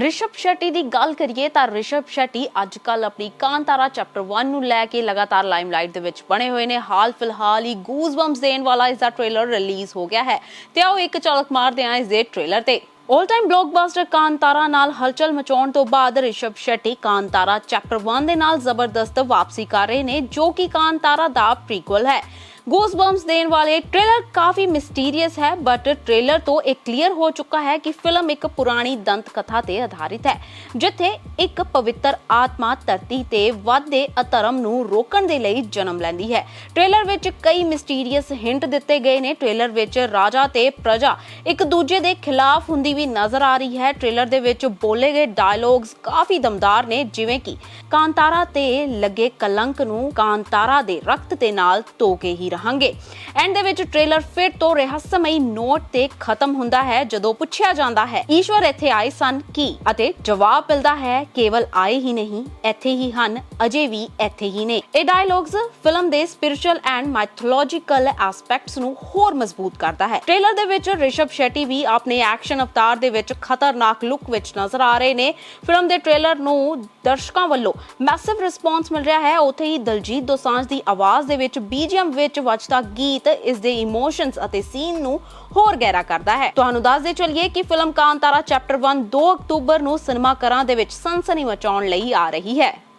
ਰਿਸ਼ਭ ਸ਼ੈਟੀ ਦੀ ਗੱਲ ਕਰੀਏ ਤਾਂ ਰਿਸ਼ਭ ਸ਼ੈਟੀ ਅੱਜ ਕੱਲ ਆਪਣੀ ਕਾਂਤਾਰਾ ਚੈਪਟਰ 1 ਨੂੰ ਲੈ ਕੇ ਲਗਾਤਾਰ ਲਾਈਮਲਾਈਟ ਦੇ ਵਿੱਚ ਬਣੇ ਹੋਏ ਨੇ। ਹਾਲ ਫਿਲਹਾਲ ਹੀ ਗੂਜ਼ਬੰਪਸ ਦੇਣ ਵਾਲਾ ਇਸ ਦਾ ਟ੍ਰੇਲਰ ਰਿਲੀਜ਼ ਹੋ ਗਿਆ ਹੈ। ਤੇ ਆਓ ਇੱਕ ਝਲਕ ਮਾਰਦੇ ਹਾਂ ਇਸ ਦੇ ਟ੍ਰੇਲਰ ਤੇ। 올 ਟਾਈਮ ਬਲੌਕਬਸਟਰ ਕਾਂਤਾਰਾ ਨਾਲ ਹਲਚਲ ਮਚਾਉਣ ਤੋਂ ਬਾਅਦ ਰਿਸ਼ਭ ਸ਼ੈਟੀ ਕਾਂਤਾਰਾ ਚੈਪਟਰ 1 ਦੇ ਨਾਲ ਜ਼ਬਰਦਸਤ ਵਾਪਸੀ ਕਰ ਰਹੇ ਨੇ, ਜੋ ਕਿ ਕਾਂਤਾਰਾ ਦਾ ਪ੍ਰੀਕਵਲ ਹੈ। ਗੂਸਬੰਪਸ ਦੇਣ ਵਾਲੇ ਟ੍ਰੇਲਰ ਕਾਫੀ ਮਿਸਟੀਰੀਅਸ ਹੈ ਬਟ ਟ੍ਰੇਲਰ ਤੋਂ ਇਹ ਕਲੀਅਰ ਹੋ ਚੁੱਕਾ ਹੈ ਕਿ ਫਿਲਮ ਇੱਕ ਪੁਰਾਣੀ ਦੰਤ ਕਥਾ ਤੇ ਆਧਾਰਿਤ ਹੈ, ਜਿੱਥੇ ਇੱਕ ਪਵਿੱਤਰ ਆਤਮਾ ਧਰਤੀ ਤੇ ਵਾਧੇ ਅਧਰਮ ਨੂੰ ਰੋਕਣ ਦੇ ਲਈ ਜਨਮ ਲੈਂਦੀ ਹੈ। ਟ੍ਰੇਲਰ ਵਿੱਚ ਕਈ ਮਿਸਟੀਰੀਅਸ ਹਿੰਟ ਦਿੱਤੇ ਗਏ ਨੇ। ਟ੍ਰੇਲਰ ਵਿੱਚ ਰਾਜਾ ਤੇ ਪ੍ਰਜਾ ਇੱਕ ਦੂਜੇ ਦੇ ਖਿਲਾਫ ਹੁੰਦੀ ਵੀ ਨਜ਼ਰ ਆ ਰਹੀ ਹੈ। ਟ੍ਰੇਲਰ ਦੇ ਵਿੱਚ ਬੋਲੇ ਗਏ ਡਾਇਲੌਗਸ ਕਾਫੀ ਦਮਦਾਰ ਨੇ, ਜਿਵੇਂ ਕਿ ਕਾਂਤਾਰਾ ਤੇ ਲੱਗੇ ਕਲੰਕ ਨੂੰ ਕਾਂਤਾਰਾ ਦੇ ਰਕਤ ਦੇ ਨਾਲ ਧੋ ਕੇ ਹੀ ਰਹਾਂਗੇ। ਐਂਡ ਦੇ ਵਿੱਚ ਟ੍ਰੇਲਰ ਫਿਰ ਤੋਂ ਰਹੱਸਮਈ ਨੋਟ ਤੇ ਖਤਮ ਹੁੰਦਾ ਹੈ, ਜਦੋਂ ਪੁੱਛਿਆ ਜਾਂਦਾ ਹੈ, ਈਸ਼ਵਰ ਇੱਥੇ ਆਏ ਸਨ ਕੀ? ਅਤੇ ਜਵਾਬ ਮਿਲਦਾ ਹੈ, ਕੇਵਲ ਆਏ ਹੀ ਨਹੀਂ, ਇੱਥੇ ਹੀ ਹਨ, ਅਜੇ ਵੀ ਇੱਥੇ ਹੀ ਨੇ। ਇਹ ਡਾਇਲੌਗਸ ਫਿਲਮ ਦੇ ਸਪਿਰਚੁਅਲ ਐਂਡ ਮਾਈਥੋਲੋਜੀਕਲ ਐਸਪੈਕਟਸ ਨੂੰ ਹੋਰ ਮਜ਼ਬੂਤ ਕਰਦਾ ਹੈ। ਟ੍ਰੇਲਰ ਦੇ ਵਿੱਚ ਰਿਸ਼ਭ ਸ਼ੈਟੀ ਵੀ ਆਪਣੇ ਐਕਸ਼ਨ ਅਵਤਾਰ ਦੇ ਵਿੱਚ ਖਤਰਨਾਕ ਲੁੱਕ ਵਿੱਚ ਨਜ਼ਰ ਆ ਰਹੇ ਨੇ। ਫਿਲਮ ਦੇ ਟ੍ਰੇਲਰ ਨੂੰ ਦਰਸ਼ਕਾਂ ਵੱਲੋਂ ਮੈਸਿਵ ਰਿਸਪਾਂਸ ਮਿਲ ਰਿਹਾ ਹੈ। ਉੱਥੇ ਹੀ ਦਲਜੀਤ ਦੋਸਾਂਝ ਦੀ ਆਵਾਜ਼ ਦੇ ਵਿੱਚ ਬੀਜੀਐਮ ਵਿੱਚ ਵੱਜਦਾ ਗੀਤ, ਇਸ ਦੇ ਇਮੋਸ਼ਨਸ ਅਤੇ ਸੀਨ ਨੂੰ ਹੋਰ ਗਹਿਰਾ ਕਰਦਾ ਹੈ। ਤੁਹਾਨੂੰ ਦੱਸਦੇ ਚੱਲੀਏ ਕਿ ਫਿਲਮ ਕਾਂਤਾਰਾ ਚੈਪਟਰ 1 2 ਅਕਤੂਬਰ ਨੂੰ ਸਿਨੇਮਾ ਘਰਾਂ ਦੇ ਵਿੱਚ ਸਨਸਨੀ ਮਚਾਉਣ ਲਈ ਆ ਰਹੀ ਹੈ।